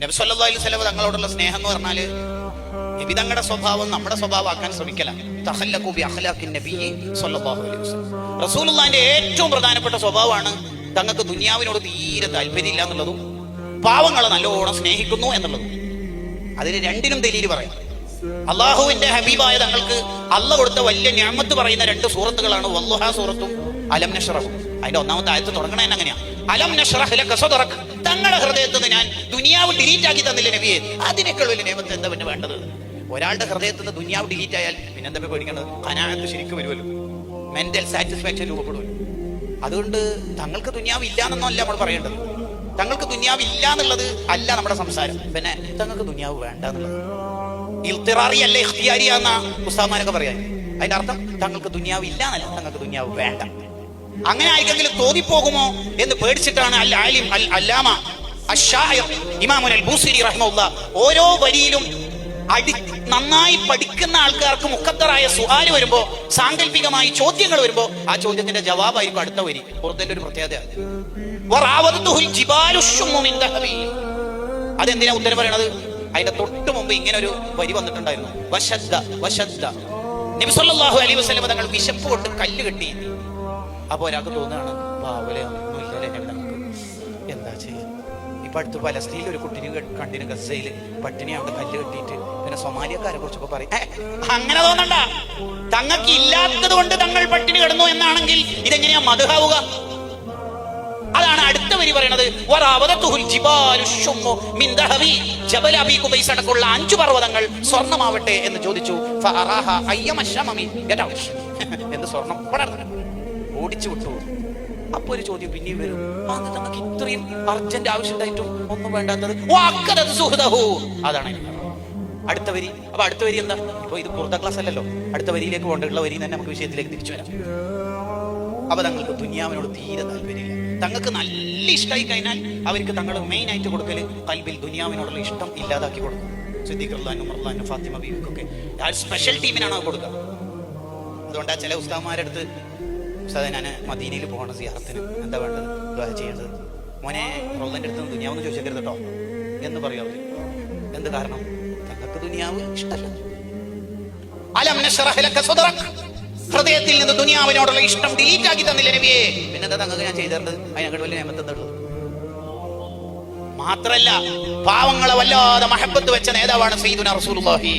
നബി സല്ലല്ലാഹു അലൈഹി തങ്ങളോടുള്ള സ്നേഹം എന്ന് പറഞ്ഞാൽ നബി തങ്ങളുടെ സ്വഭാവം നമ്മുടെ സ്വഭാവമാക്കാൻ വസല്ലം. റസൂലുള്ളാഹിന്റെ ഏറ്റവും പ്രധാനപ്പെട്ട സ്വഭാവമാണ് തങ്ങൾക്ക് ദുനിയാവിനോട് തീരെ താല്പര്യമില്ല എന്നുള്ളതും പാവങ്ങളെ നല്ലോണം സ്നേഹിക്കുന്നു എന്നുള്ളതും. അതിന് രണ്ടിനും ദലീൽ പറയും. അള്ളാഹുവിന്റെ ഹബീബായ തങ്ങൾക്ക് അല്ല കൊടുത്ത വലിയ ഞാമത്ത് പറയുന്ന രണ്ട് സൂറത്തുകളാണ്. വല്ലുഹ സൂറത്തും അലം നഷ്റഹും. അതിന്റെ ഒന്നാമത്തെ ആയത്ത് തുടങ്ങണ എങ്ങനെയാ അലം നഷ്റഹ് തങ്ങളുടെ ഹൃദയത്തിൽ ഞാൻ ദുനിയാവ് ഡിലീറ്റ് ആക്കി തന്നില്ല നബിയെ? അതിനേക്കാൾ വലിയ നിയമത്തെ എന്താ പിന്നെ വേണ്ടത്? ഒരാളുടെ ഹൃദയത്തിൽ നിന്ന് ദുനിയാവ് ഡിലീറ്റ് ആയാൽ പിന്നെ എന്താ പേടിക്കണത് അനാഹത്ത് ശരിക്കും വരുമല്ലോ. മെന്റൽ സാറ്റിസ്ഫാക്ഷൻ രൂപപ്പെടുമല്ലോ. അതുകൊണ്ട് തങ്ങൾക്ക് ദുനിയാവ് ഇല്ലാന്നൊന്നല്ല നമ്മൾ പറയേണ്ടത്. തങ്ങൾക്ക് ദുനിയാവ് ഇല്ല എന്നുള്ളത് അല്ല നമ്മുടെ സംസാരം. പിന്നെ തങ്ങൾക്ക് ദുനിയാവ് വേണ്ട എന്നുള്ളത് ഇൽത്തിറാറി അല്ല ഇഖ്തിയാരി എന്ന ഉസ്താമാരൊക്കെ പറയാൻ അതിന്റെ അർത്ഥം തങ്ങൾക്ക് ദുനിയാവ് ഇല്ല എന്നല്ല തങ്ങൾക്ക് ദുനിയാവ് വേണ്ട. അങ്ങനെ ആർക്കെങ്കിലും തോന്നിപ്പോകുമോ എന്ന് പേടിച്ചിട്ടാണ് അൽ ആലിം അൽ അല്ലാമ ഇമാമുൽ അൽ ബൂസിരി റഹ്മുല്ല ഓരോ വരിയിലും അടി നന്നായി പഠിക്കുന്ന ആൾക്കാർക്ക് മുഖത്തറായ സുഹാര് വരുമ്പോ സാങ്കല്പികമായി ചോദ്യങ്ങൾ വരുമ്പോ ആ ചോദ്യത്തിന്റെ ജവാബായിരിക്കും അടുത്ത വരി. പുറത്തിന്റെ ഒരു പ്രത്യേകത. അതെന്തിനാ ഉത്തരം പറയണത്? അതിന്റെ തൊട്ട് മുമ്പ് ഇങ്ങനെ ഒരു വരി വന്നിട്ടുണ്ടായിരുന്നു. വശദ്ദ വശദ്ദ. നബി സല്ലല്ലാഹു അലൈഹി വസല്ലം തങ്ങൾ വിശപ്പ് കൊണ്ട് കല്ല് കെട്ടി. അപ്പൊ ഒരാൾക്ക് തോന്നുകയാണ് ബാബുലെ ഒന്നുമില്ലല്ലേ എന്താ ചെയ്യാ? ഇപ്പൊ അടുത്ത് പലസ്തീനിൽ ഒരു കുട്ടിനെ കണ്ടിരുന്നു ഗസയിൽ പട്ടിണി അവിടെ കല്ല് കെട്ടിയിട്ട് പിന്നെ സൊമാലിയക്കാരെ കുറിച്ചൊക്കെ പറയും. അങ്ങനെ തോന്നണ്ട. തങ്ങൾക്ക് ഇല്ലാത്തത് കൊണ്ട് തങ്ങൾ പട്ടിണി കിടന്നു എന്നാണെങ്കിൽ ഇതെങ്ങനെയാ മധുഹാവുക? അതാണ് അടുത്ത വരി ഖുബൈസ് അടക്കമുള്ള അഞ്ചു പർവതങ്ങൾ സ്വർണമാവട്ടെ എന്ന് ചോദിച്ചു. എന്ത് സ്വർണം ഓടിച്ചു വിട്ടു. അപ്പൊ ഒരു ചോദ്യം പിന്നെയും വരും. അന്ന് നമുക്ക് ഇത്രയും അർജന്റ് ആവശ്യമുണ്ടായിട്ടും ഒന്നും വേണ്ടാത്തത്. അതാണ് അടുത്ത വരി. അപ്പൊ അടുത്ത വരി എന്താ? ഇപ്പൊ ഇത് പുറത്ത ക്ലാസ് അല്ലല്ലോ. അടുത്ത വരിയിലേക്ക് പോകേണ്ടുള്ള വരി തന്നെ നമുക്ക് വിഷയത്തിലേക്ക് തിരിച്ചു വരാം. അപ്പൊ തങ്ങൾക്ക് ദുനിയാവിനോട് തീരെ താല്പര്യമില്ല. തങ്ങൾക്ക് നല്ല ഇഷ്ടമായി കഴിഞ്ഞാൽ അവർക്ക് തങ്ങൾ മെയിൻ ആയിട്ട് കൊടുക്കൽ കൽബിൽ ദുനിയാവിനോടുള്ള ഇഷ്ടം ഇല്ലാതാക്കി കൊടുക്കും. സിദ്ദീഖുല്ലാനും ഉമർലാനും ഫാത്തിമ ബീവിക്കൊക്കെ. സ്പെഷ്യൽ ടീമിനാണ് കൊടുക്കുക. അതുകൊണ്ട് ആ ചില ഉസ്താമാരുടെ അടുത്ത് ഉസ്താദെ ഞാൻ മദീനയിൽ പോകണം സിയാറത്തിന് എന്താ വേണ്ടത്? ദുആ ചെയ്യേണ്ടത് മോനെ റോളിന്റെ അടുത്ത് ദുനിയാവെന്ന് ചോദിച്ചേക്കരുത് കേട്ടോ എന്ന് പറയും എന്ത് കാരണം? തങ്ങൾക്ക് ദുനിയാവ് ഇഷ്ടമല്ല. ഹൃദയത്തിൽ നിന്ന് ദുനിയാവിനോടുള്ള ഇഷ്ടം ഡിലീറ്റ് ആക്കി തന്നില്ല നബിയെ? പിന്നെന്താ തങ്ങൾക്ക് ഞാൻ ചെയ്തിട്ടുണ്ട് അതിനകത്ത് വലിയ നിയമത്തെ എന്തുള്ളൂ മാത്രല്ല പാവങ്ങളെ വല്ലാതെ മഹബത്ത് വെച്ച നേതാവാണ് റസൂലുള്ളാഹി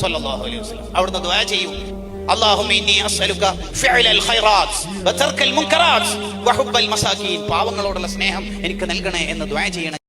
സ്വല്ലല്ലാഹു അലൈഹി വസല്ലം. അവിടുന്ന് ദുആ ചെയ്യൂ. اللهم إني أسألك فعل الخيرات وترك المنكرات وحب المساكين.